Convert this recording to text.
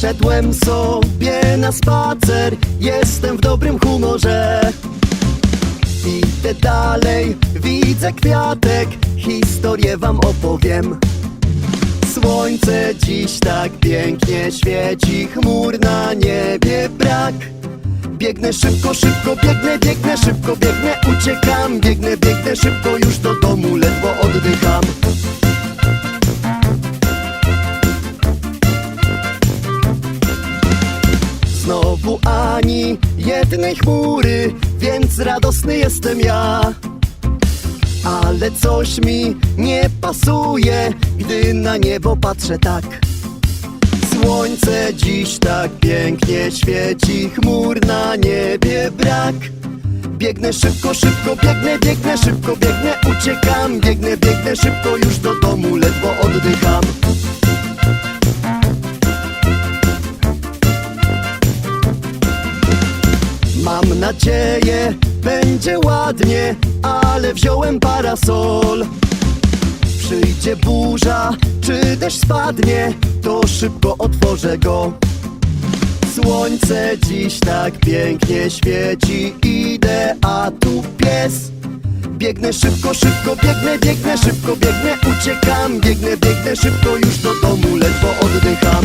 Wyszedłem sobie na spacer, jestem w dobrym humorze. Idę dalej, widzę kwiatek, historię wam opowiem. Słońce dziś tak pięknie świeci, chmur na niebie brak. Biegnę szybko, szybko, biegnę, biegnę, szybko, biegnę, uciekam, biegnę, biegnę szybko, już do domu ledwo oddycham. Znowu ani jednej chmury, więc radosny jestem ja. Ale coś mi nie pasuje, gdy na niebo patrzę tak. Słońce dziś tak pięknie świeci, chmur na niebie brak. Biegnę szybko, szybko, biegnę, biegnę, szybko, biegnę, uciekam, biegnę, biegnę szybko, już do domu ledwo nadzieję, będzie ładnie, ale wziąłem parasol. Przyjdzie burza, czy deszcz spadnie, to szybko otworzę go. Słońce dziś tak pięknie świeci, idę, a tu pies. Biegnę szybko, szybko, biegnę, biegnę, szybko, biegnę, uciekam, biegnę, biegnę szybko, już do domu ledwo oddycham.